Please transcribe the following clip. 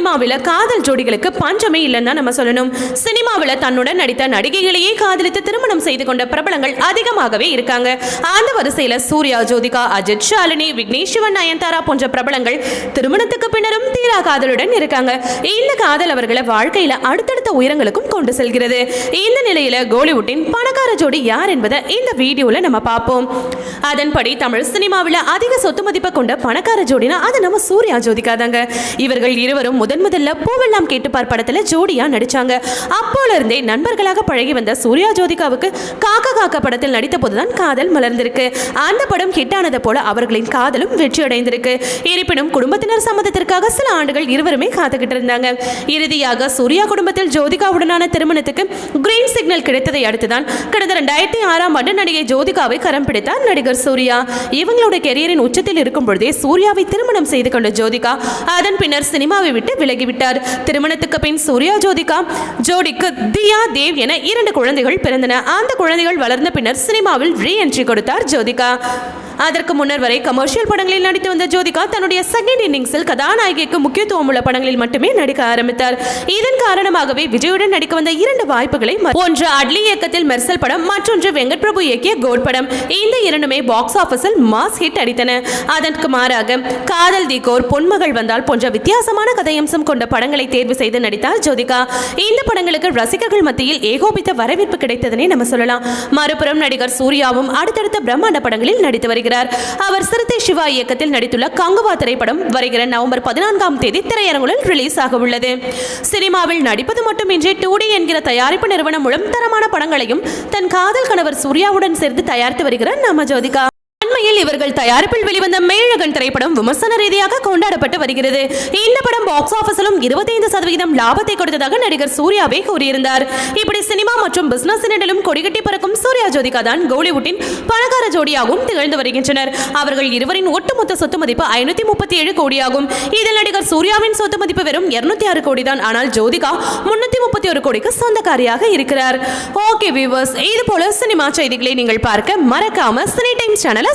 சினிமாவில் காதல் ஜோடிகளுக்கு பஞ்சமே இல்லைன்னு நம்ம சொல்லணும். சினிமாவில் தன்னுடன் நடித்த நடிகைகளையே காதலித்து திருமணம் செய்து கொண்ட பிரபலங்கள் அதிகமாகவே இருக்காங்க. அந்த வரிசையில் சூர்யா ஜோதிகா அஜித் ஷாலினி விக்னேஷ் சிவன் நயன்தாரா போன்ற பிரபலங்கள் திருமணத்துக்கு பின்னரும் தீரா காதலுடன் இருக்காங்க. இந்த காதல் அவர்களை வாழ்க்கையில் அடுத்தடுத்த உயரங்களுக்கும் கொண்டு செல்கிறது. இந்த நிலையில் கோலிவுட்டின் பணக்கார ஜோடி யார் என்பதை இந்த வீடியோவில் நம்ம பார்ப்போம். அதன்படி தமிழ் சினிமாவில் அதிக சொத்து மதிப்பை கொண்ட பணக்கார ஜோடினா அது நம்ம சூர்யா ஜோதிகா தாங்க. இவர்கள் இருவரும் முதன் முதல்ல பூவெல்லாம் கேட்டுப்பார் படத்துல ஜோடியா நடிச்சாங்க. அப்போல இருந்தே நண்பர்களாக பழகி வந்த சூர்யா ஜோதிகாவுக்கு காக்கா காக்கா படத்தில் நடித்த போதுதான் காதல் மலர்ந்திருக்கு. அந்த படம் ஹிட் போல அவர்களின் காதலும் வெற்றி அடைந்திருக்கு. இருப்பினும் குடும்பத்தினர் சம்மதத்திற்காக சில ஆண்டுகள் இருவருமே காத்துக்கிட்டு இருந்தாங்க. இறுதியாக சூர்யா குடும்பத்தில் ஜோதிகாவுடனான திருமணத்துக்கு கிரீன் சிக்னல் கிடைத்ததை அடுத்துதான் கடந்த ரெண்டாயிரத்தி ஆறாம் ஆண்டு நடிகை ஜோதிகாவை கரம் பிடித்தார் நடிகர் சூர்யா. இவங்களோட கெரியரின் உச்சத்தில் இருக்கும் பொழுதே சூர்யாவை திருமணம் செய்து கொண்ட ஜோதிகா அதன் பின்னர் சினிமாவை விட்டு விலகிவிட்டார். திருமணத்துக்கு பின் சூர்யா ஜோதிகா ஜோடிக்கு தியா தேவ் என இரண்டு குழந்தைகள் பிறந்தன. அந்த குழந்தைகள் வளர்ந்த பின்னர் சினிமாவில் ரீ என்ட்ரி கொடுத்தார் ஜோதிகா. அதற்கு முன்னர் வரை கமர்ஷியல் படங்களில் நடித்து வந்த ஜோதிகா தன்னுடைய செகண்ட் இன்னிங்ஸில் கதாநாயகிக்கு முக்கியத்துவம் உள்ள படங்களில் மட்டுமே நடிக்க ஆரம்பித்தார். இதன் காரணமாகவே விஜயுடன் நடிக்க வந்த இரண்டு வாய்ப்புகளை ஒன்று அட்லி இயக்கத்தில் மெர்சல் படம் மற்றொன்று வெங்கட் பிரபு இயக்கிய கோட் படம். இந்த இரண்டுமே பாக்ஸ் ஆபீஸில் மாஸ் ஹிட் அடித்தன. அதற்கு மாறாக காதல் தி கோர் பொன்மகள் வந்தால் போன்ற வித்தியாசமான கதையும் அம்சம் கொண்ட படங்களை தேர்வு செய்து நடித்தார் ஜோதிகா இந்த படங்களுக்கு ரசிகர்கள் மத்தியில் ஏகோபித்த வரவேற்பு கிடைத்ததனே நம்ம சொல்லலாம். மறுபுறம் நடிகர் சூர்யாவும் அடுத்தடுத்த பிரம்மாண்ட படங்களில் நடித்து வருகிறார். அவர் சிறுத்தை சிவா இயக்கத்தில் நடித்துள்ள கங்குவா திரைப்படம் வருகிற நவம்பர் பதினான்காம் தேதி திரையரங்குகளில் ரிலீஸ் ஆக உள்ளது. சினிமாவில் நடிப்பது மட்டுமின்றி டூ என்கிற தயாரிப்பு நிறுவனம் மூலம் தரமான படங்களையும் தன் காதல் கணவர் சூர்யாவுடன் சேர்ந்து தயாரித்து வருகிறார் நம்ம ஜோதிகா. அண்மையில் இவர்கள் தயாரிப்பில் வெளிவந்த மேழகன் திரைப்படம் விமர்சன ரீதியாக கொண்டாடப்பட்டு வருகிறது. இந்த படம் பாக்ஸ் ஆபீஸிலும் இருபத்தைந்து சதவீதம் லாபத்தை கொடுத்ததாக நடிகர் சூர்யாவே கூறியிருந்தார். இப்படி சினிமா மற்றும் பிசினஸ் நிடலும் கொடிகட்டி பறக்கும் சூர்யா ஜோதிகா தான் கோலிவுட்டின் பணக்கார ஜோடியாகவும் திகழ்ந்து வருகின்றனர். அவர்கள் இருவரின் ஒட்டுமொத்த சொத்து மதிப்பு ஐநூத்தி முப்பத்தி ஏழு கோடியாகும். இதில் நடிகர் சூர்யாவின் சொத்து மதிப்பு வெறும் இருநூத்தி ஆறு கோடி தான். ஆனால் ஜோதிகா முன்னூத்தி முப்பத்தி ஒரு கோடிக்கு சொந்தக்காரியாக இருக்கிறார். ஓகே வியூவர்ஸ் இது போல சினிமா செய்திகளை நீங்கள் பார்க்க மறக்காம சினி டைம் சேனலை